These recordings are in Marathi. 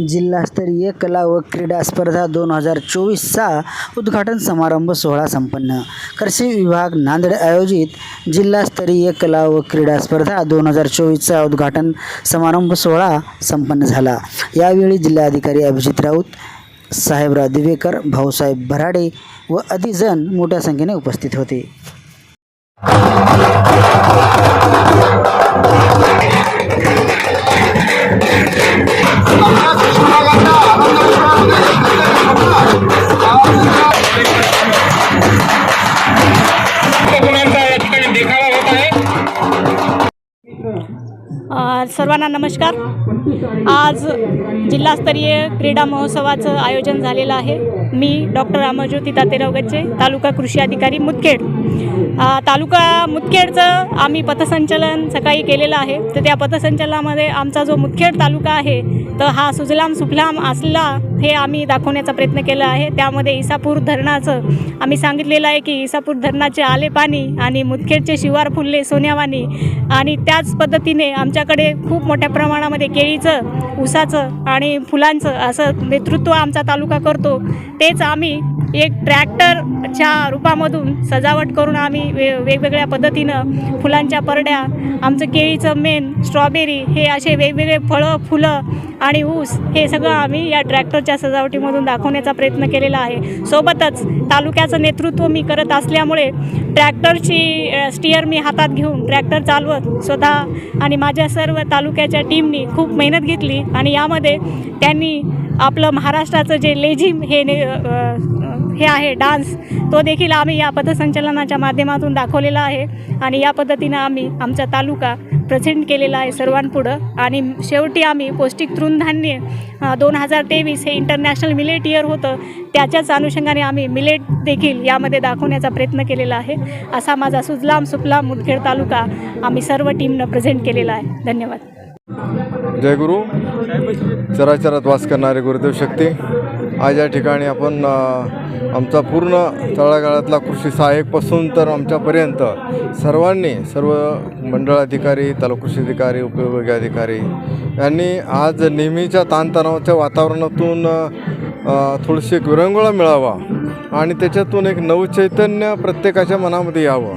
जिल्हास्तरीय कला व क्रीडा स्पर्धा दोन हजार चोवीसचा उद्घाटन समारंभ सोहळा संपन्न. कृषी विभाग नांदेड आयोजित जिल्हास्तरीय कला व क्रीडा स्पर्धा दोन हजार चोवीसचा उद्घाटन समारंभ सोहळा संपन्न झाला. यावेळी जिल्हाधिकारी अभिजित राऊत साहेबराव दिवेकर भाऊसाहेब भराडे व अधिजण मोठ्या संख्येने उपस्थित होते. सर्वांना नमस्कार. आज जिल्हास्तरीय क्रीडा महोत्सवाचं आयोजन झालेलं आहे. मी डॉक्टर रामज्योती तातेराव गच्चे तालुका कृषी अधिकारी मुदखेड. तालुका मुदखेडचं आम्ही पथसंचलन सकाळी केलेलं आहे. तर त्या पथसंचलनामध्ये आमचा जो मुदखेड तालुका आहे तर हा सुजलाम सुफलाम असला हे आम्ही दाखवण्याचा प्रयत्न केला आहे. त्यामध्ये इसापूर धरणाचं आम्ही सांगितलेलं आहे की इसापूर धरणाचे आले पाणी आणि मुदखेडचे शिवार फुलले सोन्यावानी आणि त्याच पद्धतीने आमच्याकडे खूप मोठ्या प्रमाणामध्ये केळीचं ऊसाचं आणि फुलांचं असं नेतृत्व आमचा तालुका करतो. तेच आम्ही एक ट्रॅक्टरच्या रूपामधून सजावट करून आम्ही वे वेगवेगळ्या पद्धतीनं फुलांच्या परड्या आमचं केळीचं मेन स्ट्रॉबेरी हे असे वेगवेगळे फळं फुलं आणि ऊस हे सगळं आम्ही या ट्रॅक्टरच्या सजावटीमधून दाखवण्याचा प्रयत्न केलेला आहे. सोबतच तालुक्याचं नेतृत्व मी करत असल्यामुळे ट्रॅक्टरची स्टिअर मी हातात घेऊन ट्रॅक्टर चालवत स्वतः आणि माझ्या सर्व तालुक्याच्या टीमनी खूप मेहनत घेतली आणि यामध्ये त्यांनी आपलं महाराष्ट्राचं जे लेझिम हे ने हे आहे डान्स तो देखील आम्ही या पथसंचलनाच्या माध्यमातून दाखवलेला आहे. आणि या पद्धतीनं आम्ही आमचा तालुका प्रेझेंट केलेला आहे सर्वांपुढं. आणि शेवटी आम्ही पौष्टिक तृणधान्य दोन हजार तेवीस हे इंटरनॅशनल मिलेट इयर होतं त्याच्याच अनुषंगाने आम्ही मिलेट देखील यामध्ये दाखवण्याचा प्रयत्न केलेला आहे. असा माझा सुजलाम सुफलाम मुदखेड तालुका आम्ही सर्व टीमनं प्रेझेंट केलेला आहे. धन्यवाद. जय गुरु. चराचरात वास करणारे गुरुदेव शक्ती. आज या ठिकाणी आपण आमचा पूर्ण तळागाळातला कृषी सहाय्यकपासून तर आमच्यापर्यंत सर्वांनी सर्व मंडळाधिकारी तालुकृषी अधिकारी उपविभागीय अधिकारी यांनी आज नेहमीच्या ताणतणावाच्या वातावरणातून थोडीशी एक विरंगुळा मिळावा आणि त्याच्यातून एक नवचैतन्य प्रत्येकाच्या मनामध्ये यावं.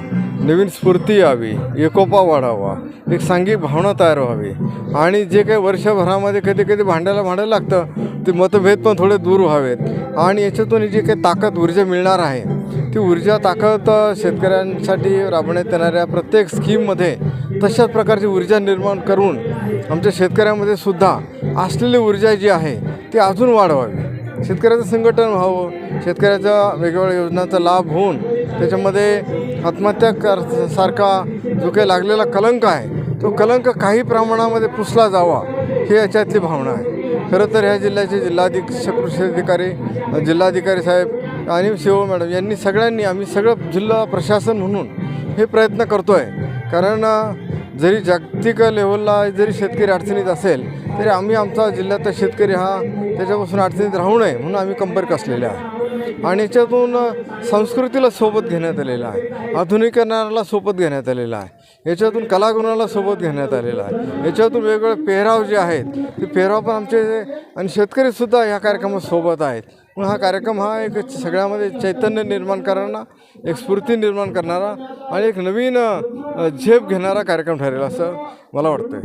नवीन स्फूर्ती यावी एकोपा वाढावा एक सांघिक भावना तयार व्हावी. आणि जे काही वर्षभरामध्ये कधी कधी भांडायला भांडायला लागतं ते मतभेद पण थोडे दूर व्हावेत. आणि याच्यातून जी काही ताकद ऊर्जा मिळणार आहे ती ऊर्जा ताकद शेतकऱ्यांसाठी राबवण्यात येणाऱ्या प्रत्येक स्कीममध्ये तशाच प्रकारची ऊर्जा निर्माण करून आमच्या शेतकऱ्यामध्ये सुद्धा असलेली ऊर्जा जी आहे ती अजून वाढवावी. शेतकऱ्याचं संघटन व्हावं शेतकऱ्याच्या वेगवेगळ्या योजनांचा लाभ होऊन त्याच्यामध्ये आत्महत्या कर सारखा जो काही लागलेला कलंक आहे तो कलंक काही प्रमाणामध्ये पुसला जावा ही याच्यातली भावना आहे. खरं तर ह्या जिल्ह्याचे जिल्हाधीक्षक कृषी अधिकारी जिल्हाधिकारी साहेब आणि शिव मॅडम यांनी सगळ्यांनी आम्ही सगळं जिल्हा प्रशासन म्हणून हे प्रयत्न करतो आहे कारण जरी जागतिक लेवलला जरी शेतकरी अडचणीत असेल तरी आम्ही आमचा जिल्ह्यातला शेतकरी हा त्याच्यापासून अडचणीत राहू नये म्हणून आम्ही कंपेअर कसलेले आहे आणि याच्यातून संस्कृतीला सोबत घेण्यात आलेलं आहे. आधुनिकरणाला सोबत घेण्यात आलेलं आहे. याच्यातून कलागुणाला सोबत घेण्यात आलेलं आहे. याच्यातून वेगवेगळे पेहराव जे आहेत ते पेहराव पण आमचे आणि शेतकरीसुद्धा ह्या कार्यक्रमात सोबत आहेत. म्हणून हा कार्यक्रम हा एक सगळ्यामध्ये चैतन्य निर्माण करणारा एक स्फूर्ती निर्माण करणारा आणि एक नवीन झेप घेणारा कार्यक्रम ठरेल असं मला वाटतं